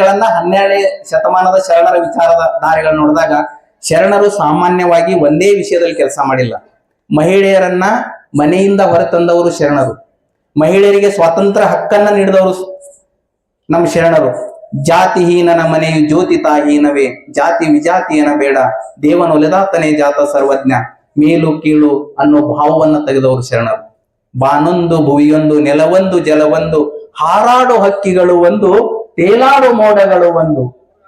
ಗಳನ್ನ ಹನ್ನೆರಡನೇ ಶತಮಾನದ ಶರಣರ ವಿಚಾರದ ದಾರಿಗಳನ್ನ ನೋಡಿದಾಗ ಶರಣರು ಸಾಮಾನ್ಯವಾಗಿ ಒಂದೇ ವಿಷಯದಲ್ಲಿ ಕೆಲಸ ಮಾಡಿಲ್ಲ. ಮಹಿಳೆಯರನ್ನ ಮನೆಯಿಂದ ಹೊರತಂದವರು ಶರಣರು. ಮಹಿಳೆಯರಿಗೆ ಸ್ವಾತಂತ್ರ್ಯ ಹಕ್ಕನ್ನ ನೀಡಿದವರು ನಮ್ಮ ಶರಣರು. ಜಾತಿಹೀನನ ಮನೆಯು ಜ್ಯೋತಿತಾಹೀನವೇ, ಜಾತಿ ವಿಜಾತಿಯನ ಬೇಡ ದೇವನೊಲೆದಾತನೇ ಜಾತ ಸರ್ವಜ್ಞ, ಮೇಲು ಕೀಳು ಅನ್ನೋ ಭಾವವನ್ನ ತೆಗೆದವರು ಶರಣರು. ಬಾನೊಂದು ಭುವಿಯೊಂದು ನೆಲವೊಂದು ಜಲವೊಂದು ಹಾರಾಡು ಹಕ್ಕಿಗಳು ಒಂದು ತೇಲಾಡು ಮೋಡಗಳು ಒಂದು.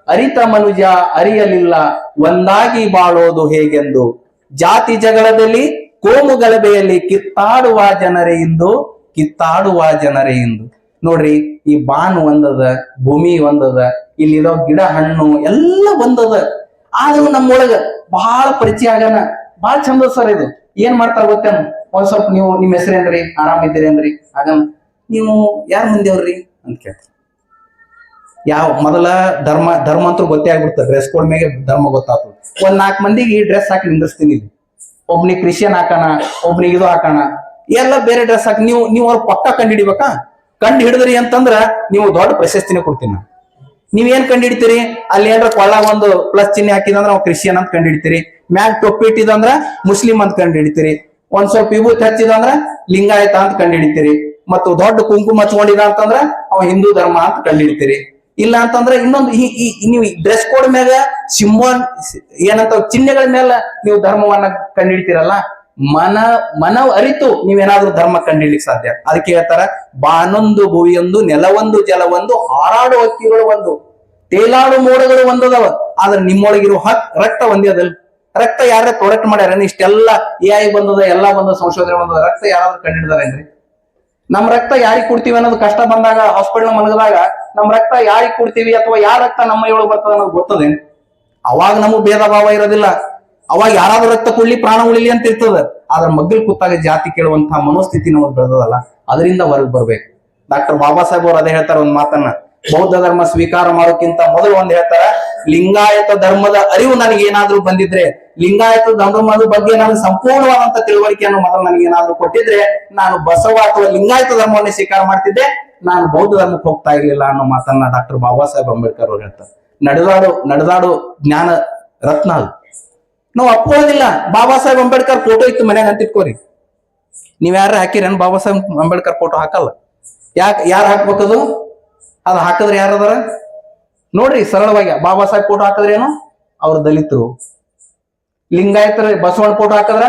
ಅರಿತ ಮನುಜ ಅರಿಯಲಿಲ್ಲ, ಒಂದಾಗಿ ಬಾಳೋದು ಹೇಗೆಂದು. ಜಾತಿ ಜಗಳದಲ್ಲಿ ಕೋಮು ಗಲಭೆಯಲ್ಲಿ ಕಿತ್ತಾಡುವ ಜನರೇ ಇಂದು, ಕಿತ್ತಾಡುವ ಜನರೇ ಇಂದು. ನೋಡ್ರಿ, ಈ ಬಾನು ಒಂದದ, ಭೂಮಿ ಒಂದದ, ಇಲ್ಲಿರೋ ಗಿಡ, ಹಣ್ಣು ಎಲ್ಲ ಒಂದದ. ಆದ್ರೂ ನಮ್ಮೊಳಗ ಬಹಳ ಪರಿಚಯ ಆಗನ ಬಹಳ ಚಂದ ಸರ್ ಇದು. ಏನ್ ಮಾಡ್ತಾರ ಗೊತ್ತೇನು? ಒಂದ್ ಸ್ವಲ್ಪ ನೀವು ನಿಮ್ ಹೆಸರೇನ್ರಿ? ಆರಾಮಿದ್ದೀರೇನ್ರಿ? ಆಗನ್ ನೀವು ಯಾರ ಮುಂದೆವ್ರಿ ಅಂತ ಕೇಳ್ತಾರೆ ಯಾವ ಮೊದಲ ಧರ್ಮ ಧರ್ಮ ಅಂತೂ ಗೊತ್ತೇ ಆಗ್ಬಿಡ್ತದೆ. ಡ್ರೆಸ್ ಕೋಡ್ ಮೇಲೆ ಧರ್ಮ ಗೊತ್ತಾಗ್ತದೆ. ಒಂದ್ ನಾಲ್ಕು ಮಂದಿಗೆ ಡ್ರೆಸ್ ಹಾಕಿ ಇಲ್ಲಿ. ಒಬ್ನಿಗೆ ಕ್ರಿಶ್ಚಿಯನ್ ಹಾಕೋಣ, ಒಬ್ನಿಗೆ ಇದು ಹಾಕೋಣ. ಎಲ್ಲ ಬೇರೆ ಡ್ರೆಸ್ ಹಾಕಿ, ನೀವು ನೀವು ಅವ್ರ ಪಕ್ಕ ಕಂಡು ಹಿಡಿಬೇಕಾ? ಕಂಡು ಹಿಡಿದ್ರಿ ಅಂತಂದ್ರ ನೀವು ದೊಡ್ಡ ಪ್ರಶಸ್ತಿನೇ ಕೊಡ್ತೀನಿ ನೀವೇನ್ ಕಂಡು ಹಿಡಿತೀರಿ? ಅಲ್ಲಿ ಏನ್ರ ಕೊಳ್ಳ ಒಂದು ಪ್ಲಸ್ ಚಿಹ್ನೆ ಹಾಕಿದಂದ್ರ ಅವ್ ಕ್ರಿಶ್ಚಿಯನ್ ಅಂತ ಕಂಡು ಹಿಡಿತೀರಿ. ಮ್ಯಾಗ ಟೊಪ್ಪಿ ಇಟ್ಟಿದಂದ್ರ ಮುಸ್ಲಿಂ ಅಂತ ಕಂಡು ಹಿಡಿತೀರಿ. ಒಂದ್ ಸ್ವಲ್ಪ ವಿಭೂತಿ ಹಚ್ಚಿದಂದ್ರ ಲಿಂಗಾಯತ ಅಂತ ಕಂಡು ಹಿಡಿತೀರಿ. ಮತ್ತು ದೊಡ್ಡ ಕುಂಕುಮ ಹಚ್ಕೊಂಡಿದ ಅಂತಂದ್ರ ಅವ ಹಿಂದೂ ಧರ್ಮ ಅಂತ ಕಂಡು ಹಿಡಿತೀರಿ. ಇಲ್ಲ ಅಂತಂದ್ರೆ ಇನ್ನೊಂದು ಈ ನೀವು ಡ್ರೆಸ್ ಕೋಡ್ ಮ್ಯಾಗ ಸಿಂಬಲ್, ಏನಂತ ಚಿಹ್ನೆಗಳ ಮೇಲೆ ನೀವು ಧರ್ಮವನ್ನ ಕಂಡಿಡ್ತೀರಲ್ಲ, ಮನ, ಮನವ್ ಅರಿತು ನೀವೇನಾದ್ರೂ ಧರ್ಮ ಕಂಡಿಡ್ಲಿಕ್ಕೆ ಸಾಧ್ಯ. ಅದಕ್ಕೆ ಹೇಳ್ತಾರ, ಬಾನೊಂದು ಭುವಿಯೊಂದು, ನೆಲವೊಂದು, ಜಲವೊಂದು ಹಾರಾಡು ಹಕ್ಕಿಗಳು ಒಂದು ತೇಲಾಡು ಮೋಡಗಳು ಒಂದದವ, ಆದ್ರೆ ನಿಮ್ಮೊಳಗಿರೋ ಹಕ್, ರಕ್ತ ಒಂದೇ ಅದಲ್ಲಿ. ರಕ್ತ ಯಾರೇ ಪ್ರೊಡಕ್ಟ್ ಮಾಡ್ಯಾರ ಇಷ್ಟೆಲ್ಲ ಎ ಐ ಬಂದದ, ಎಲ್ಲಾ ಬಂದ, ಸಂಶೋಧನೆ ಬಂದದ, ರಕ್ತ ಯಾರಾದ್ರೂ ಕಂಡಿಡ್ದಾರೇನ್ರಿ? ನಮ್ ರಕ್ತ ಯಾರಿಗೆ ಕೊಡ್ತೀವಿ ಅನ್ನೋದು ಕಷ್ಟ ಬಂದಾಗ ಹಾಸ್ಪಿಟಲ್ ಮಲಗದಾಗ ನಮ್ ರಕ್ತ ಯಾರಿಗೆ ಕೊಡ್ತೀವಿ ಅಥವಾ ಯಾರ ರಕ್ತ ನಮ್ಮ ಮೈಯೊಳಗೆ ಬರ್ತದೆ ಅನ್ನೋದು ಗೊತ್ತದೆ. ಅವಾಗ ನಮಗ್ ಭೇದ ಭಾವ ಇರೋದಿಲ್ಲ. ಅವಾಗ ಯಾರಾದ್ರೂ ರಕ್ತ ಕೊಡ್ಲಿ, ಪ್ರಾಣ ಉಳಿಲಿ ಅಂತ ಇರ್ತದ. ಆದ್ರ ಮಗ್ಗಲ್ ಕೂತಾಗ ಜಾತಿ ಕೇಳುವಂತಹ ಮನೋಸ್ಥಿತಿ ನಮಗ್ ಬೆಳೆದದಲ್ಲ. ಅದರಿಂದ ಹೊರಗೆ ಬರ್ಬೇಕು. ಡಾಕ್ಟರ್ ಬಾಬಾ ಸಾಹೇಬ್ ಅವ್ರು ಅದೇ ಹೇಳ್ತಾರ ಒಂದ್ ಮಾತನ್ನ. ಬೌದ್ಧ ಧರ್ಮ ಸ್ವೀಕಾರ ಮಾಡೋಕ್ಕಿಂತ ಮೊದಲು ಒಂದ್ ಹೇಳ್ತಾರ, ಲಿಂಗಾಯತ ಧರ್ಮದ ಅರಿವು ನನಗೆ ಏನಾದ್ರೂ ಬಂದಿದ್ರೆ ಲಿಂಗಾಯತ ಧರ್ಮದ ಬಗ್ಗೆ ನಾನು ಸಂಪೂರ್ಣವಾದಂತ ತಿಳುವಳಿಕೆಯನ್ನು ಮೊದಲು ನನಗೆ ಏನಾದರೂ ಕೊಟ್ಟಿದ್ರೆ, ನಾನು ಬಸವ ಅಥವಾ ಲಿಂಗಾಯತ ಧರ್ಮವನ್ನು ಸ್ವೀಕಾರ ಮಾಡ್ತಿದ್ದೆ. ನಾನು ಬೌದ್ಧ ಧರ್ಮಕ್ಕೆ ಹೋಗ್ತಾ ಇರಲಿಲ್ಲ ಅನ್ನೋ ಮಾತನ್ನ ಡಾಕ್ಟರ್ ಬಾಬಾ ಸಾಹೇಬ್ ಅಂಬೇಡ್ಕರ್ ಅವರು ಹೇಳ್ತಾರೆ. ನಡೆದಾಡು ನಡೆದಾಡು ಜ್ಞಾನ ರತ್ನ ಅದು. ನಾವು ಅಪ್ಕೊಳ್ಳೋದಿಲ್ಲ ಬಾಬಾ ಸಾಹೇಬ್ ಅಂಬೇಡ್ಕರ್ ಫೋಟೋ ಇತ್ತು ಮನೆಗೆ ಅಂತಿಟ್ಕೋರಿ. ನೀವು ಯಾರು ಹಾಕಿರೇನು ಬಾಬಾ ಸಾಹೇಬ್ ಅಂಬೇಡ್ಕರ್ ಫೋಟೋ ಹಾಕಲ್ಲ. ಯಾಕೆ, ಯಾರು ಹಾಕ್ಬೇಕದು? ಅದು ಹಾಕಿದ್ರೆ ಯಾರದಾರ ನೋಡ್ರಿ ಸರಳವಾಗಿ, ಬಾಬಾ ಸಾಹೇಬ್ ಫೋಟೋ ಹಾಕಿದ್ರೇನು? ಅವ್ರ ದಲಿತರು. ಲಿಂಗಾಯತರ ಬಸವಣ್ಣ ಫೋಟೋ ಹಾಕಿದ್ರ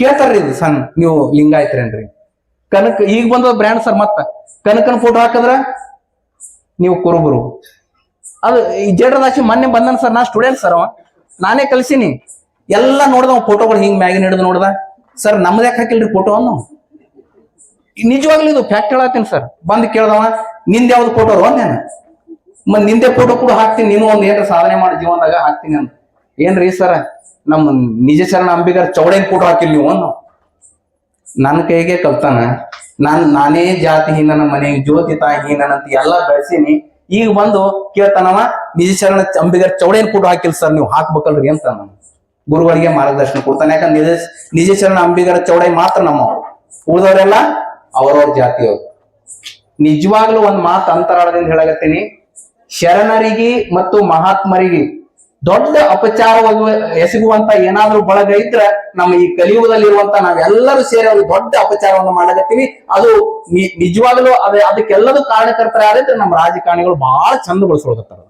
ಕೇಳ್ತಾರ್ರಿ ಇದು ಸಣ್ಣ, ನೀವು ಲಿಂಗಾಯತ್ರೇನ್ರಿ. ಕನಕ, ಈಗ ಬಂದ ಬ್ರ್ಯಾಂಡ್ ಸರ್ ಮತ್ತ, ಕನಕನ ಫೋಟೋ ಹಾಕದ್ರ ನೀವು ಕುರುಬರು. ಅದು ಈ ಜೇಡ್ರದಾಶಿ ಮೊನ್ನೆ ಬಂದನ್ ಸರ್ ನಾ ಸ್ಟೂಡೆಂಟ್ ಸರ್ ಅವ. ನಾನೇ ಕಲ್ಸಿನಿ. ಎಲ್ಲ ನೋಡ್ದ ಫೋಟೋಗಳು ಹಿಂಗ್ ಮ್ಯಾಗಿನ ಹಿಡಿದು ನೋಡ್ದ. ಸರ್ ನಮ್ದು ಯಾಕೆ ಹಾಕಿಲ್ರಿ ಫೋಟೋ ಅನ್ನು? ನಿಜವಾಗ್ಲೂ ಇದು ಫ್ಯಾಕ್ಟ್ ಹೇಳತ್ತೀನಿ ಸರ್ ಬಂದು ಕೇಳ್ದವ, ನಿಂದ ಯಾವ್ದು ಫೋಟೋ ನಾನು ಮತ್ ನಿಂದೆ ಫೋಟೋ ಕೂಡ ಹಾಕ್ತೀನಿ, ನೀನು ಒಂದು ಏನ್ರ ಸಾಧನೆ ಮಾಡಿ ಜೀವನದಾಗ, ಹಾಕ್ತೀನಿ ಅಂತ. ಏನ್ರಿ ಸರ? ನಮ್ಮ ನಿಜ ಶರಣ ಅಂಬಿಗರ್ ಚೌಡೇನ್ ಕೂಟ ಹಾಕಿಲ್ ನೀವು ನನ್ನ ಕೈಗೆ ಕಲ್ತಾನ. ನಾನ್, ನಾನೇ ಜಾತಿಹೀನನ ಮನೆ ಜ್ಯೋತಿ ತಾಹೀನನಂತ ಎಲ್ಲ ಬೆಳೆಸೀನಿ. ಈಗ ಬಂದು ಕೇಳ್ತಾನವ, ನಿಜ ಶರಣ ಅಂಬಿಗರ್ ಚೌಡೇನ್ ಕೂಟ ಹಾಕಿಲ್ ಸರ್ ನೀವು ಹಾಕ್ಬೇಕಲ್ರಿ ಅಂತ ನಾನು. ಗುರುಗಳಿಗೆ ಮಾರ್ಗದರ್ಶನ ಕೊಡ್ತಾನೆ. ಯಾಕಂದ್ರೆ ನಿಜ ನಿಜ ಶರಣ ಅಂಬಿಗರ ಚೌಡೈ ಮಾತ್ರ ನಮ್ಮವರು. ಉಳಿದವರೆಲ್ಲ ಅವರವ್ರ ಜಾತಿಯವರು ನಿಜವಾಗ್ಲೂ ಒಂದ್ ಮಾತು ಅಂತರಾಳದಿಂದ ಹೇಳಕತ್ತೀನಿ. ಶರಣರಿಗೆ ಮತ್ತು ಮಹಾತ್ಮರಿಗೆ ದೊಡ್ಡ ಅಪಚಾರವಾಗಿ ಎಸಗುವಂತ ಏನಾದ್ರೂ ಬಳಗ ಇದ್ರ ನಮ್ಮ ಈ ಕಲಿಯುಗದಲ್ಲಿರುವಂತ ನಾವೆಲ್ಲರೂ ಸೇರಿ ಒಂದು ದೊಡ್ಡ ಅಪಚಾರವನ್ನು ಮಾಡಕತ್ತೀವಿ. ಅದು ನಿಜವಾಗ್ಲೂ ಅದೇ, ಅದಕ್ಕೆಲ್ಲದೂ ಕಾರಣಕರ್ತರ ಯಾರಿದ್ರೆ ನಮ್ಮ ರಾಜಕಾರಣಿಗಳು ಬಹಳ ಚಂದ ಬಳಸ್ಕೊಳಕತ್ತಾರ.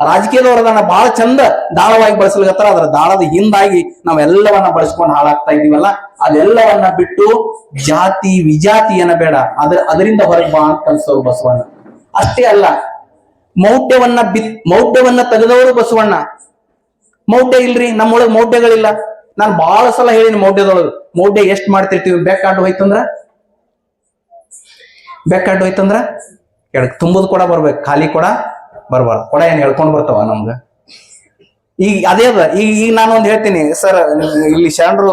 ರಾಜಕೀಯದವರದನ್ನ ಬಹಳ ಚಂದ ದಾಳವಾಗಿ ಬಳಸಲಿಕತ್ತಾರ ಅದರ ದಾಳದ ಹಿಂದಾಗಿ ನಾವೆಲ್ಲವನ್ನ ಬಳಸ್ಕೊಂಡು ಹಾಳಾಗ್ತಾ ಇದೀವಲ್ಲ ಅದೆಲ್ಲವನ್ನ ಬಿಟ್ಟು ಜಾತಿ ವಿಜಾತಿ ಏನ ಬೇಡ. ಅದ್ರ, ಅದರಿಂದ ಹೊರಗೆ ಬಾ ಅಂತ ಬಸವಣ್ಣ. ಅಷ್ಟೇ ಅಲ್ಲ ಮೌಢ್ಯವನ್ನ ಬಿತ್, ಮೌಢ್ಯವನ್ನ ತೆಗೆದವರು ಬಸವಣ್ಣ. ಮೌಢ್ಯ ಇಲ್ರಿ, ನಮ್ಮೊಳಗ್ ಮೌಢ್ಯಗಳಿಲ್ಲ. ನಾನು ಬಹಳ ಸಲ ಹೇಳಿನಿ ಮೌಢ್ಯದೊಳಗ. ಮೌಢ್ಯ ಎಷ್ಟ್ ಮಾಡ್ತಿರ್ತೀವಿ? ಬೆಕ್ಕಾಡು ಹೋಯ್ತಂದ್ರ? ಬೆಕ್ಕಾಡು ಹೋಯ್ತಂದ್ರ? ಎಡಕ್ ತುಂಬುದು ಕೂಡ ಬರ್ಬೇಕು. ಖಾಲಿ ಕೂಡ ಬರ್ಬಾರ್ದು. ಕೊಡ ಏನ್ ಹೇಳ್ಕೊಂಡ್ ಬರ್ತಾವ ನಮ್ಗ? ಈಗ ಅದೇ ಅದ. ಈಗ ಈಗ ನಾನು ಒಂದ್ ಹೇಳ್ತೀನಿ. ಸರ್, ಇಲ್ಲಿ ಶರಣರು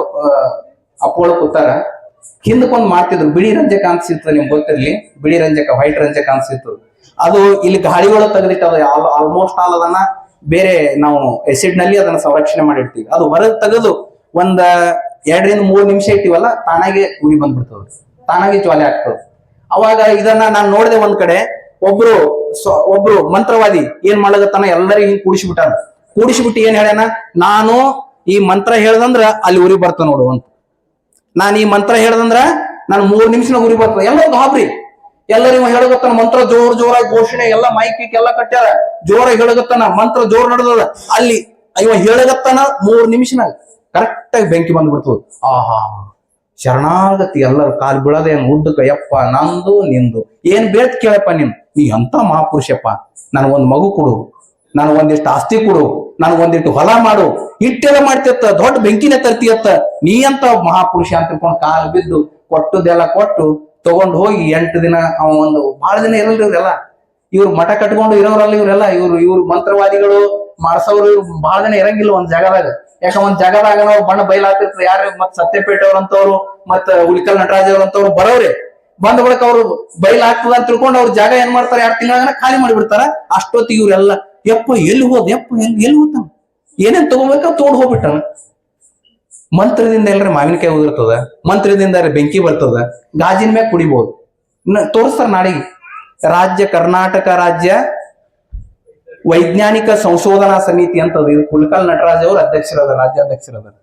ಅಪ್ಪೋಳ ಕೂತಾರ. ಹಿಂದಕ್ಕೊಂದ್ ಮಾಡ್ತಿದ್ರು ಬಿಳಿ ರಂಜಕ ಅನ್ಸಿತ್ತು ನಿಮ್ಗೆ ಗೊತ್ತಿರ್ಲಿ. ಬಿಳಿ ರಂಜಕ, ವೈಟ್ ರಂಜಕ ಅನ್ಸಿತ್ತು ಅದು ಇಲ್ಲಿ ಗಾಳಿಗಳು ಒಳಗೆ ತೆಗೆದಿಟ್ಟದ ಆಲ್ಮೋಸ್ಟ್ ಆಲ್ ಅದನ್ನ ಬೇರೆ ನಾವು ಎಸಿಡ್ನಲ್ಲಿ ಅದನ್ನ ಸಂರಕ್ಷಣೆ ಮಾಡಿರ್ತೀವಿ. ಅದು ಹೊರಗೆ ತೆಗೆದು ಒಂದ ಎರಡರಿಂದ ಮೂರು ನಿಮಿಷ ಇಟ್ಟಿವಲ್ಲ, ತಾನಾಗೆ ಉರಿ ಬಂದ್ಬಿಡ್ತದ. ತಾನಾಗೆ ಜ್ವಾಲೆ ಆಗ್ತದ. ಅವಾಗ ಇದನ್ನ ನಾನು ನೋಡಿದೆ ಒಂದ್ ಕಡೆ, ಒಬ್ರು ಒಬ್ರು ಮಂತ್ರವಾದಿ ಏನ್ ಮಾಡ್ಲಾಗತ್ತಾನ ಎಲ್ಲರಿಗೂ ಹಿಂಗ್ ಕೂಡಿಸ್ಬಿಟ್ಟಾನ. ಕೂಡಿಸ್ಬಿಟ್ಟು ಏನ್ ಹೇಳ್ಯಾನ, ನಾನು ಈ ಮಂತ್ರ ಹೇಳ್ದಂದ್ರ ಅಲ್ಲಿ ಉರಿ ಬರ್ತ ನೋಡು ಅಂತ. ನಾನು ಈ ಮಂತ್ರ ಹೇಳ್ದಂದ್ರ ನಾನು ಮೂರ್ ನಿಮಿಷನಾಗ ಉರಿ ಬರ್ತದೆ ಎಲ್ಲರೂ ಗಾಬ್ರಿ. ಎಲ್ಲರಿಗೂ ಹೇಳಗತ್ತಾನ ಮಂತ್ರ ಜೋರ್ ಜೋರಾಗಿ ಘೋಷಣೆ, ಎಲ್ಲ ಮೈಕ್ ಎಲ್ಲ ಕಟ್ಟ್ಯಾರ. ಜೋರಾಗಿ ಹೇಳಗತ್ತಾನ ಮಂತ್ರ ಜೋರ್ ನಡೆದದ. ಅಲ್ಲಿ ಇವ ಹೇಳಗತ್ತಾನ ಮೂರ್ ನಿಮಿಷನಾಗ. ಕರೆಕ್ಟ್ ಆಗಿ ಬೆಂಕಿ ಬಂದ್ಬಿಡ್ತದ. ಆಹಾ. ಶರಣಾಗತಿ ಎಲ್ಲರೂ ಕಾಲ್ ಬೀಳದೇನು ಉದ್ದಕ ಯಪ್ಪ, ನಂದು, ನಿಂದು. ಏನ್ ಬೇತ್ ಕೇಳಪ್ಪ ನೀನ್? ನೀ ಎಂತ ಮಹಾಪುರುಷಪ್ಪ? ನನಗೊಂದ್ ಮಗು ಕೊಡು. ನನಗ್ ಒಂದಿಷ್ಟು ಆಸ್ತಿ ಕೊಡು. ನನ್ ಒಂದಿಷ್ಟು ಹೊಲ ಮಾಡು. ಇಟ್ಟೆಲ್ಲ ಮಾಡ್ತಿತ್ತ, ದೊಡ್ಡ ಬೆಂಕಿನೇ ತರ್ತಿಯತ್ತ. ನೀ ಅಂತ ಮಹಾಪುರುಷ ಅಂತ ತಿಳ್ಕೊಂಡು ಕಾಲ್ ಬಿದ್ದು ಕೊಟ್ಟದೆಲ್ಲ ಕೊಟ್ಟು ತಗೊಂಡು ಹೋಗಿ ಎಂಟು ದಿನ ಅವ ಒಂದು ಬಹಳ ದಿನ ಇರಲ್ರಿ ಇವರೆಲ್ಲ. ಇವ್ರು ಮಠ ಕಟ್ಕೊಂಡು ಇರೋರಲ್ಲ ಇವರೆಲ್ಲ, ಇವ್ರು ಇವ್ರು ಮಂತ್ರವಾದಿಗಳು ಮಾಡ್ಸೋರು ಇವ್ರು ಬಹಳ ದಿನ ಇರಂಗಿಲ್ಲ ಒಂದ್ ಜಾಗದಾಗ. ಯಾಕ ಒಂದ್ ಜಾಗದಾಗ ನಾವು ಬಣ್ಣ ಬಯಲಾತಿರ್ತಾರೆ ಯಾರು ಮತ್ ಸತ್ಯಪೇಟೆ ಅವ್ರಂತವ್ರು ಮತ್ ಉಳಿಕಲ್ ನಟರಾಜ್ ಅವ್ರಂತವ್ರು ಬರೋರೆ ಬಂದ ಬಳಿಕ ಅವ್ರು ಬಯಲ್ ಆಗ್ತದ ಅಂತ ತಿಳ್ಕೊಂಡು ಅವ್ರ ಜಾಗ ಏನ್ ಮಾಡ್ತಾರೆ ಎರಡು ತಿಂಗಳ ಖಾಲಿ ಮಾಡಿಬಿಡ್ತಾರ. ಅಷ್ಟೊತ್ತಿಗೆ ಇವ್ರೆಲ್ಲ, ಎಪ್ಪ ಎಲ್ಲಿ ಹೋದ್, ಎಪ್ಪ ಎಲ್ಲಿ ಎಲ್ಲಿ ಹೋತಾನ ಏನೇನ್ ತಗೋಬೇಕ ತೋಡ್ ಹೋಗ್ಬಿಟ್ಟಾನ? ಮಂತ್ರದಿಂದ ಎಲ್ಲರ ಮಾವಿನಕಾಯಿ ಉದುರ್ತದ, ಮಂತ್ರದಿಂದ ಬೆಂಕಿ ಬರ್ತದ, ಗಾಜಿನ ಮ್ಯಾಗ ಕುಡಿಬಹುದು ತೋರಿಸ್ತಾರ ನಾಡಿಗೆ ರಾಜ್ಯ ಕರ್ನಾಟಕ ರಾಜ್ಯ ವೈಜ್ಞಾನಿಕ ಸಂಶೋಧನಾ ಸಮಿತಿ ಅಂತದ ಇದು ಹುಲ್ಕಲ್ ನಟರಾಜ್ ಅವರು ಅಧ್ಯಕ್ಷರದ ರಾಜ್ಯಾಧ್ಯಕ್ಷರದಾರ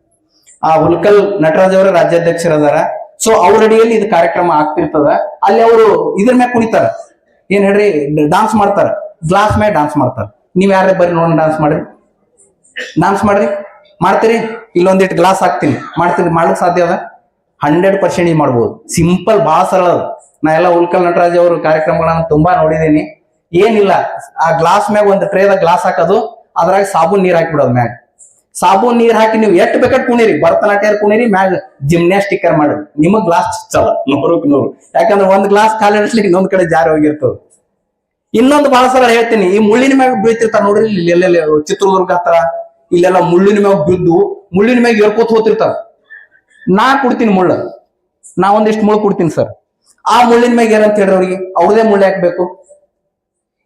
ಆ ಹುಲ್ಕಲ್ ನಟರಾಜ್ ಅವರ ರಾಜ್ಯಾಧ್ಯಕ್ಷರದಾರ. ಸೊ ಅವ್ರ ಅಡಿಯಲ್ಲಿ ಇದು ಕಾರ್ಯಕ್ರಮ ಆಗ್ತಿರ್ತದ. ಅಲ್ಲಿ ಅವರು ಇದ್ರ ಮ್ಯಾಗ ಕುಣಿತಾರ ಏನ್ ಹೇಳ್ರಿ ಡಾನ್ಸ್ ಮಾಡ್ತಾರ. ಗ್ಲಾಸ್ ಮ್ಯಾಗ ಡಾನ್ಸ್ ಮಾಡ್ತಾರ. ನೀವ್ ಯಾರೇ ಬರ್ರಿ ನೋಡೋಣ ಡಾನ್ಸ್ ಮಾಡ್ರಿ. ಡಾನ್ಸ್ ಮಾಡ್ರಿ. ಮಾಡ್ತೀರಿ? ಇಲ್ಲೊಂದಿಟ್ಟು ಗ್ಲಾಸ್ ಹಾಕ್ತೀನಿ. ಮಾಡ್ತೀರಿ ಮಾಡ್ಲಿಕ್ಕೆ ಸಾಧ್ಯ ಅದ? ಹಂಡ್ರೆಡ್ ಪರ್ಸೆಂಟ್ ಮಾಡ್ಬೋದು. ಸಿಂಪಲ್ ಬಹಳ ಸರಳ ನಾ ಎಲ್ಲ ಉಲ್ಕಲ್ ನಟರಾಜ್ ಅವ್ರ ಕಾರ್ಯಕ್ರಮಗಳನ್ನ ತುಂಬಾ ನೋಡಿದೀನಿ ಏನಿಲ್ಲ. ಆ ಗ್ಲಾಸ್ ಮ್ಯಾಗ ಒಂದು ಟ್ರೇದ ಗ್ಲಾಸ್ ಹಾಕೋದು, ಅದ್ರಾಗ ಸಾಬೂನ್ ನೀರ್ ಹಾಕಿಬಿಡೋದು ಮ್ಯಾಗ. ಸಾಬೂನ್ ನೀರು ಹಾಕಿ ನೀವು ಎಷ್ಟು ಬೇಕಾದ್ ಕುಣಿರಿ. ಭರತನಾಟ್ಯ ಕುಣಿರಿ, ಮ್ಯಾಗ ಜಿಮ್ನಾಸ್ಟಿಕರ್ ಮಾಡ್ರಿ ನಿಮಗ್ ಗ್ಲಾಸ್ ಚಲ. ನೂರಕ್ಕೆ ನೂರು. ಯಾಕಂದ್ರೆ ಒಂದ್ ಗ್ಲಾಸ್ ಕಾಲು ಇಳಿಸ್ಲಿಕ್ಕೆ ಇನ್ನೊಂದ್ ಕಡೆ ಜಾರಿ ಹೋಗಿರ್ತದ. ಇನ್ನೊಂದು ಬಹಳ ಸಲ ಹೇಳ್ತೀನಿ, ಈ ಮುಳ್ಳಿನ ಮ್ಯಾಗ ಬೀಳ್ತಿರ್ತಾರ ನೋಡ್ರಿ ಚಿತ್ರದುರ್ಗ ಹತ್ರ. ಇಲ್ಲೆಲ್ಲ ಮುಳ್ಳಿನ ಮ್ಯಾಗ ಬಿದ್ದು ಮುಳ್ಳಿನ ಮ್ಯಾಗ ಏರ್ಕೋತ ಹೋತಿರ್ತಾರ ನಾ ಕೊಡ್ತೀನಿ ಮುಳ್ಳ. ನಾ ಒಂದಿಷ್ಟು ಮುಳ್ಳು ಕೊಡ್ತೀನಿ ಸರ್. ಆ ಮುಳ್ಳಿನ ಮ್ಯಾಗ ಏನಂತ ಹೇಳ್ರಿ ಅವ್ರಿಗೆ? ಅವ್ರದೇ ಮುಳ್ಳು ಹಾಕ್ಬೇಕು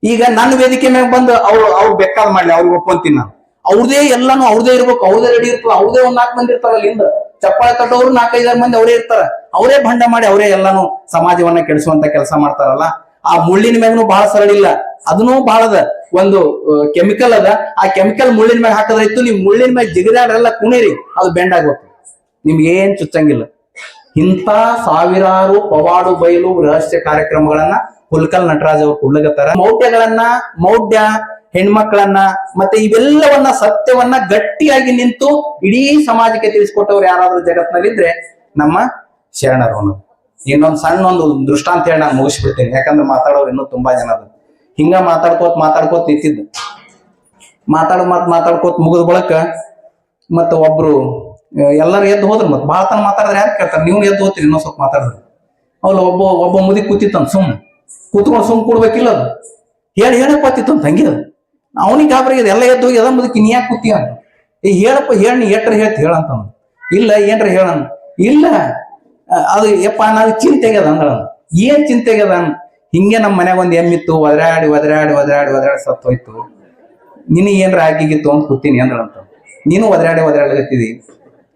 ಈಗ ನನ್ನ ವೇದಿಕೆ ಮ್ಯಾಗ ಬಂದು ಅವ್ರು ಅವ್ರು ಬೇಕಾದ ಮಾಡ್ಲಿ, ಅವ್ರಿಗೆ ಒಪ್ಪಂತಿನ ನಾನು. ಅವ್ರದೇ ಎಲ್ಲಾನು ಅವ್ರದೇ ಇರ್ಬೇಕು, ಅವ್ರದೇ ರೆಡಿ ಇರ್ತದ ಅವ್ರದೇ ಒಂದ್ ನಾಲ್ಕು ಮಂದಿ ಇರ್ತಾರ ಅಲ್ಲಿಂದ ಚಪ್ಪಾಳೆ ತಟ್ಟೋರು ನಾಲ್ಕೈದಾರು ಮಂದಿ ಅವರೇ ಇರ್ತಾರ. ಅವರೇ ಭಂಡ ಮಾಡಿ ಅವರೇ ಎಲ್ಲಾನು ಸಮಾಜವನ್ನ ಕೆಡಿಸುವಂತ ಕೆಲಸ ಮಾಡ್ತಾರಲ್ಲ. ಆ ಮುಳ್ಳಿನ ಮ್ಯಾಗನು ಬಹಳ ಸರಳ ಇಲ್ಲ. ಅದನ್ನು ಬಹಳದ ಒಂದು ಕೆಮಿಕಲ್ ಅದ. ಆ ಕೆಮಿಕಲ್ ಮುಳ್ಳಿನ ಮ್ಯಾಗ ಹಾಕದ್ರಾಯ್ತು ನೀವು ಮುಳ್ಳಿನ ಮ್ಯಾಗ ಜಿಗಿದಾಡ್ರೆಲ್ಲ ಕುಣಿರಿ, ಅದು ಬೆಂಡ್ ಆಗ್ಬೇಕು ನಿಮ್ಗೆ ಏನ್ ಚುಚ್ಚಂಗಿಲ್ಲ. ಇಂಥ ಸಾವಿರಾರು ಪವಾಡು ಬಯಲು ರಹಸ್ಯ ಕಾರ್ಯಕ್ರಮಗಳನ್ನ ಹುಲ್ಕಲ್ ನಟರಾಜ್ ಅವರು ಕೊಡ್ಲಗತ್ತಾರ ಮೌಢ್ಯಗಳನ್ನ, ಮೌಢ್ಯ, ಹೆಣ್ಮಕ್ಳನ್ನ, ಮತ್ತೆ ಇವೆಲ್ಲವನ್ನ ಸತ್ಯವನ್ನ ಗಟ್ಟಿಯಾಗಿ ನಿಂತು ಇಡೀ ಸಮಾಜಕ್ಕೆ ತಿಳಿಸ್ಕೊಟ್ಟವ್ರು ಯಾರಾದ್ರೂ ಜಗತ್ನಲ್ಲಿದ್ರೆ ನಮ್ಮ ಶರಣರು ಇನ್ನೊಂದ್ ಸಣ್ಣ ಒಂದು ದೃಷ್ಟಾಂತ ಹೇಳಿ ನಾನು ಮುಗಿಸ್ಬಿಡ್ತೀನಿ. ಯಾಕಂದ್ರೆ ಮಾತಾಡೋರು ಇನ್ನೂ ತುಂಬಾ ಜನ ಹಿಂಗ ಮಾತಾಡ್ಕೋತ ಮಾತಾಡ್ಕೋತ ನಿಂತಿದ್ದ. ಮಾತಾಡ್ ಮಾತ್ ಮಾತಾಡ್ಕೋತ ಮುಗಿದ ಬಳಕ ಮತ್ತೆ ಒಬ್ರು ಎಲ್ಲರೂ ಎದ್ದು ಹೋದ್ರು ಮತ್ತೆ. ಭಾಳ ತನ ಮಾತಾಡಿದ್ರೆ ಯಾರು ಕೇಳ್ತಾರೆ? ನೀವು ಎದ್ದು ಹೋಗ್ತೀರಿ ಇನ್ನೊಂದ್ ಸ್ವಲ್ಪ ಮಾತಾಡಿದ್ರೆ ಅವಲ್ಲ ಒಬ್ಬ ಒಬ್ಬ ಮುದಿ ಕೂತಿತ್ತಂತ ಸುಮ್. ಕೂತ್ಕೊಂಡು ಸುಮ್ ಕೂಡ್ಬೇಕಿಲ್ಲ ಅದು. ಹೇಳಿ ಹೇಳಕ್ ಬರ್ತಿತ್ತು ಅಂತ ಹಂಗೆ ಅದು. ಅವನಿಗೆ ಗಾಬರಿ ಇದೆ, ಎಲ್ಲ ಎದ್ದು ಹೋಗಿ ಅದ ಮುದಕ್ಕೆ ನೀ ಯಾಕೆ ಕೂತಿಯ ಅಂತ. ಏ, ಹೇಳಪ್ಪ, ಹೇಳಿ ಎಟ್ರ ಹೇಳ್ತಿ, ಹೇಳಂತ. ಇಲ್ಲ, ಏನ್ರ ಹೇಳ ಇಲ್ಲ ಅದು ಯಪ್ಪ ನಾವು ಚಿಂತೆಗೆ ಅದ. ಅಂದಳ ಏನ್ ಚಿಂತೆಗೆ ಅದ ಹಿಂಗೆ ನಮ್ಮ ಮನ್ಯಾಗ ಒಂದ್ ಎಮ್ಮಿತ್ತು ಒದರಾಡಿ ಒದರಾಡಿ ಒದರಾಡಿ ಒದರಾಡಿ ಸತ್ತು ಹೋಯ್ತು ನಿನಗೆ ಏನ್ರ ಆಗಿಗಿತ್ತು ಅಂತ ಕೂತೀನಿ ಅಂದ್ರಂತ. ನೀನು ಒದರಾಡಿ ಒದರಾಡಗತ್ತಿದಿ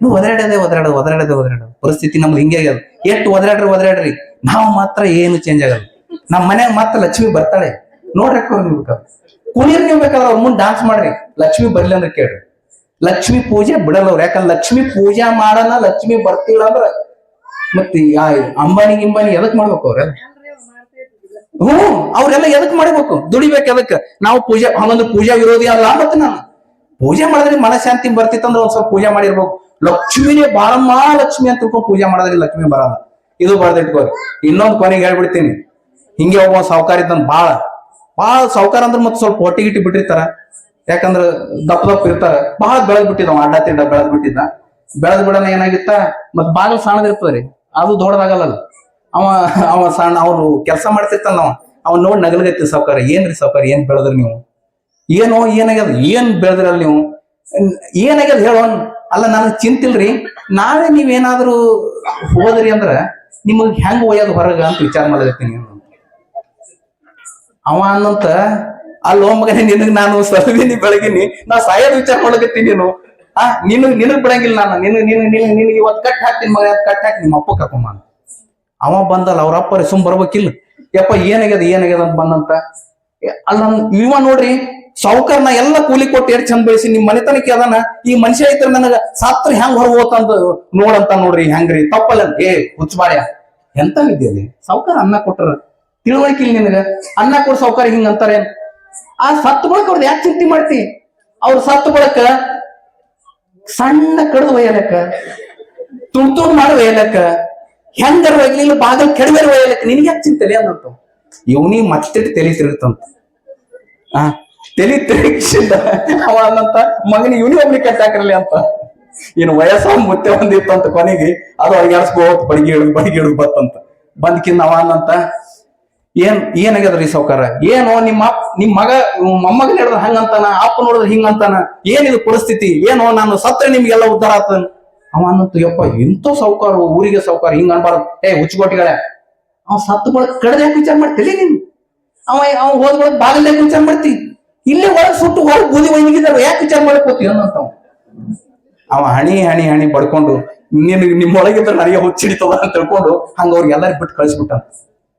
ನೀವು ಒದರಾಡದೆ ಒದರಾಡ ಒದರಾಡದೆ ಒದರಾಡ. ಪರಿಸ್ಥಿತಿ ನಮ್ಗೆ ಹಿಂಗೆ ಆಗ್ಯದ. ಎಷ್ಟು ಒದರಾಡ್ರಿ ಒದರಾಡ್ರಿ. ನಾವು ಮಾತ್ರ ಏನು ಚೇಂಜ್ ಆಗಲ್ಲ. ನಮ್ಮ ಮನ್ಯಾಗ ಮಾತ್ರ ಲಕ್ಷ್ಮಿ ಬರ್ತಾಳೆ. ನೋಡ್ರಿ ಅಕ್ಕ ಅವ್ರು ನೀವು ಕುಣಿರ್ ನೀವು ಬೇಕಾದ್ರೆ ಅವ್ರ ಮುಂದೆ ಡಾನ್ಸ್ ಮಾಡ್ರಿ. ಲಕ್ಷ್ಮಿ ಬರ್ಲಿ ಅಂದ್ರೆ ಕೇಳ್ರಿ. ಲಕ್ಷ್ಮಿ ಪೂಜೆ ಬಿಡಲ್ಲ ಅವ್ರು ಯಾಕಂದ್ರೆ ಲಕ್ಷ್ಮಿ ಪೂಜೆ ಮಾಡೋಣ, ಲಕ್ಷ್ಮಿ ಬರ್ತಿಲ್ಲ ಅಂದ್ರ ಮತ್ತೆ ಅಂಬಾನಿ ಗಿಂಬಾನಿ ಎದಕ್ ಮಾಡ್ಬೇಕು ಅವ್ರೆಲ್ಲ ಹ್ಮ್ ಅವ್ರೆಲ್ಲ ಎದಕ್ ಮಾಡ್ಬೇಕು? ದುಡಿಬೇಕು ಎದಕ್? ನಾವು ಪೂಜೆ ಹಂಗಂದ್ರೆ ಪೂಜಾ ವಿರೋಧಿ ಅಲ್ಲ ಮತ್ತೆ ನಾನು. ಪೂಜೆ ಮಾಡಿದ್ರೆ ಮನಶಾಂತಿ ಬರ್ತಿತ್ತಂದ್ರೆ ಒಂದ್ ಸ್ವಲ್ಪ ಪೂಜೆ ಮಾಡಿರ್ಬೇಕು. ಲಕ್ಷ್ಮಿನೇ ಬಾರಮ್ಮ ಲಕ್ಷ್ಮಿ ಅಂತ ತಿಳ್ಕೊಂಡು ಪೂಜೆ ಮಾಡಿದ್ರೆ ಲಕ್ಷ್ಮಿ ಬರಲ್ಲ. ಇದು ಬರ್ದಿಟ್ಕೋರಿ. ಇನ್ನೊಂದು ಕೊನೆಗೆ ಹೇಳ್ಬಿಡ್ತೀನಿ. ಹಿಂಗೆ ಒಬ್ಬ ಸಾವುಕಾರ ಇದ್ದಂತ ಬಾಳ. ಬಾಳ ಸಾವುಕಾರ ಅಂದ್ರೆ ಮತ್ತೆ ಸ್ವಲ್ಪ ಹೊಟ್ಟೆ ಗಿಟ್ಟಿ ಬಿಟ್ಟಿರ್ತಾರ. ಯಾಕಂದ್ರ ದಪ್ಪ ದಪ್ಪ ಇರ್ತಾರ. ಬಹಳ ಬೆಳೆದ್ ಬಿಟ್ಟಿದ್ದ ಅಡ್ಡ ತಿಂಡ ಬೆಳೆದ್ ಬಿಟ್ಟಿದ್ದ ಬೆಳೆದ್ ಬಿಡನ ಏನಾಗಿತ್ತ? ಮತ್ ಬಾಗಿಲು ಸಣ್ಣದಿರ್ತದ್ರಿ. ಅದು ದೊಡ್ಡದಾಗಲ್ಲ ಅವ ಅವ ಸಣ್ಣ, ಅವ್ರು ಕೆಲಸ ಮಾಡ್ತಿರ್ತಾನ ನಾವು ಅವ್ನ ನೋಡಿ ನಗಲಗತ್ತಿ ಸಾವುಕಾರ. ಏನ್ರಿ ಸಾವುಕಾರ? ಏನ್ ಬೆಳೆದ್ರಿ ನೀವು? ಏನೋ, ಏನಾಗ್ಯದ? ಏನ್ ಬೆಳೆದ್ರಲ್ಲ ನೀವು? ಏನಾಗ್ಯದ ಹೇಳೋನ್ ಅಲ್ಲ, ನನಗ್ ಚಿಂತಿಲ್ರಿ. ನಾಳೆ ನೀವೇನಾದ್ರೂ ಹೋದ್ರಿ ಅಂದ್ರ ನಿಮಗ್ ಹೆಂಗ್ ಒಯ್ಯೋದು ಹೊರಗ ಅಂತ ವಿಚಾರ ಮಾಡಕತ್ತೀನಿ ಅವ ಅನ್ನಂತ ಅಲ್ಲಿ ಮಗನೇ, ನಿನಗ್ ನಾನು ಸಲವಿನಿ ಬೆಳಗಿನಿ. ನಾ ಸಾಯೋದ್ ವಿಚಾರ ಮಾಡಕತ್ತೀನಿ ನೀನು. ಆ, ನಿನ್, ನಿನಗ್ ಬಿಡಂಗಿಲ್ಲ ನಾನು. ನಿನ್ ನಿನ್ ನಿನ್ ನಿನ್ ಇವತ್ ಕಟ್ ಹಾಕ್ತೀನಿ ಮಗ ಕಟ್ ಹಾಕಿ ನಿಮ್ಮ ಅಪ್ಪ ಕರ್ಕೊಂಬ ಅವ ಬಂದಲ್ಲ, ಅವ್ರ ಅಪ್ಪರಿ ಸುಮ್ ಬರ್ಬೇಕಿಲ್ಲ. ಯಪ್ಪ, ಏನಾಗ್ಯದ ಏನಾಗ್ಯದ ಅಂತ ಬಂದಂತ. ಅಲ್ಲ ಇವ ನೋಡ್ರಿ ಸೌಕರ್ನ ಎಲ್ಲ ಕೂಲಿ ಕೊಟ್ಟು ಎಷ್ಟು ಚಂದ ಬೆಳೆಸಿ, ನಿಮ್ ಮನೆತನಕ್ಕೆ ಅದಾನ ಈ ಮನುಷ್ಯ ಐತ್ರ ನನಗ ಸಾತ್ರ ಹೆಂಗ್ ಹೊರ ಹೋತಂತ ನೋಡಂತ ನೋಡ್ರಿ, ಹೆಂಗ್ರಿ? ತಪ್ಪಲ್ಲ. ಏ, ಹುಚ್ಚಬಾಳ್ಯ. ಎಂತ ವಿದ್ಯೆ ಸೌಕರ್ ಅನ್ನ ಕೊಟ್ರ. ತಿಳುವಳಿಕೆ ಇಲ್ಲ ನಿನಗ. ಅನ್ನ ಕೊಡ್ ಸೌಕರ್ ಹಿಂಗ ಅಂತಾರೆ. ಆ ಸತ್ತು ಬಳಕ ಅವ್ರದ್ದು ಯಾಕೆ ಚಿಂತೆ ಮಾಡ್ತಿ? ಅವ್ರ ಸತ್ತು ಬಳಕ ಸಣ್ಣ ಕಡದ ಒಯ್ಯಲಕ್ಕ ತುಂಡ್ ಮಾಡಿ ಒಯ್ಯಲಕ್ಕ ಹೆಂಗಾರ ಒಯ್ಲಿಲ್ಲ ಬಾಗಲ್ ಕೆಡವೇ ಒಯ್ಯಲಕ್ಕ ನಿನಗೆ ಯಾಕೆ ಚಿಂತಲೆ ಅನ್ನಂತ ಇವನಿ ಮತ್ತೆ ತಲೆ ತಿರುಗುತ್ತಂತ ಆ, ತಲೆ ತಿರುಗಿಸಿದ ಅವ ಅನ್ನಂತ, ಮಗನಿಗೆ ಇವನಿ ಒಬ್ಲಿ ಕೆಟ್ಟಾಕ್ರಲಿ ಅಂತ. ಇನ್ನು ವಯಸ್ಸ ಮುತ್ತೆ ಒಂದಿತ್ತು ಅಂತ ಕೊನೆಗೆ, ಅದು ಅಡಿಗಾಡ್ಸ್ಕೋತ್ ಬಡಿಗೆ ಹಿಡಿದು ಬಡಿಗೆ ಹಿಡಿದು ಬತ್ತಂತ. ಬಂದ್ಕಿನ್ನ ಅವ ಏನ್ ಏನಾಗ್ಯದ್ರಿ ಸಾವುಕಾರ? ಏನು ನಿಮ್ಮ ಅಪ್ ನಿಮ್ ಮಗ ಮೊಮ್ಮಗ ಹಿಡಿದ್ರೆ ಹಂಗಂತಾನ, ಅಪ್ಪ ನೋಡಿದ್ರೆ ಹಿಂಗಂತಾನ ಏನಿದು ಪರಿಸ್ಥಿತಿ? ಏನು ನಾನು ಸತ್ರೆ ನಿಮ್ಗೆಲ್ಲ ಉದ್ಧಾರ ಆತನ ಅನ್ನಂತ ಯಪ್ಪ ಇಂಥ ಸಾವುಕಾರ, ಊರಿಗೆ ಸೌಕಾರ ಹಿಂಗ ಅನ್ಬಾರ್ದು. ಏ, ಹುಚ್ಚುಗೊಟ್ಟಿಗಳೇ, ಅವ್ ಸತ್ತು ಬಳಕ ಯಾಕೆ ವಿಚಾರ ಮಾಡ್ತಿಲ್ಲ ನೀನು? ಅವ ಅವ ಹೋದ ಬಳಕ ಬಾಗಿಲ್ ಯಾಕೆ ವಿಚಾರ ಮಾಡ್ತಿ? ಇಲ್ಲಿ ಒಳಗ್ ಸುಟ್ಟು ಹೊರಗೆ ಬೂದಿ ಒಯ್ಗಿದಾರ ಯಾಕೆ ವಿಚಾರ ಮಾಡ್ಕೋತಿ ಅನ್ನಂತ ಅವ. ಹಣಿ ಹಣಿ ಹಣಿ ಬಡ್ಕೊಂಡು, ನಿನ್ ನಿಮ್ಮೊಳಗಿದ್ರೆ ನನಗೆ ಹುಚ್ಚಿಡಿತದ ಅಂತ ತಿಳ್ಕೊಂಡು ಹಂಗ ಅವ್ರಿಗೆ ಎಲ್ಲರಿಗೂ ಬಿಟ್ಟು ಕಳಿಸ್ಬಿಟ್ಟ